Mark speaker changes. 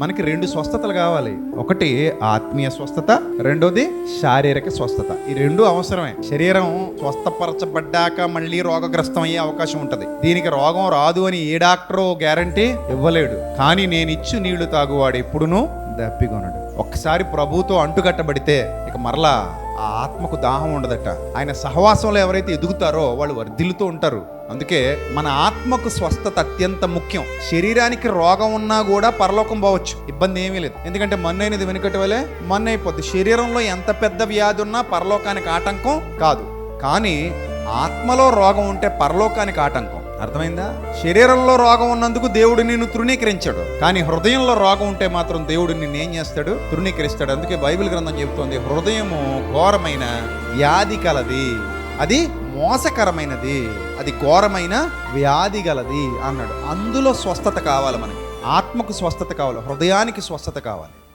Speaker 1: మనకి రెండు స్వస్థతలు కావాలి. ఒకటి ఆత్మీయ స్వస్థత రెండోది శారీరక స్వస్థత. ఈ రెండు అవసరమే. శరీరం స్వస్థపరచబడ్డాక మళ్ళీ రోగగ్రస్తం అయ్యే అవకాశం ఉంటుంది. దీనికి రోగం రాదు అని ఏ డాక్టరు గ్యారంటీ ఇవ్వలేడు. కానీ నేను ఇచ్చు నీళ్ళు తాగువాడు ఎప్పుడునూ దప్పికొనడు. ఒక్కసారి ప్రభుతో అంటుకట్టబడితే ఇక మరలా ఆ ఆత్మకు దాహం ఉండదట. ఆయన సహవాసంలో ఎవరైతే ఎదుగుతారో వాళ్ళు వర్ధిల్లుతూ ఉంటారు. అందుకే మన ఆత్మకు స్వస్థత అత్యంత ముఖ్యం. శరీరానికి రోగం ఉన్నా కూడా పరలోకం పోవచ్చు. ఇబ్బంది ఏమీ లేదు. ఎందుకంటే మన్నైనది వెనుకటి వలె మన్ను అయిపోద్ది. శరీరంలో ఎంత పెద్ద వ్యాధి ఉన్నా పరలోకానికి ఆటంకం కాదు. కానీ ఆత్మలో రోగం ఉంటే పరలోకానికి ఆటంకం. అర్థమైందా? శరీరంలో రోగం ఉన్నందుకు దేవుడు నిన్ను తృణీకరించాడు. కానీ హృదయంలో రోగం ఉంటే మాత్రం దేవుడు నిన్ను ఏం చేస్తాడు? తృణీకరిస్తాడు. అందుకే బైబిల్ గ్రంథం చెబుతోంది హృదయము ఘోరమైన వ్యాధి కలది. అది మోసకరమైనది. అది ఘోరమైన వ్యాధి గలది అన్నాడు. అందులో స్వస్థత కావాలి మనకి. ఆత్మకు స్వస్థత కావాలి. హృదయానికి స్వస్థత కావాలి.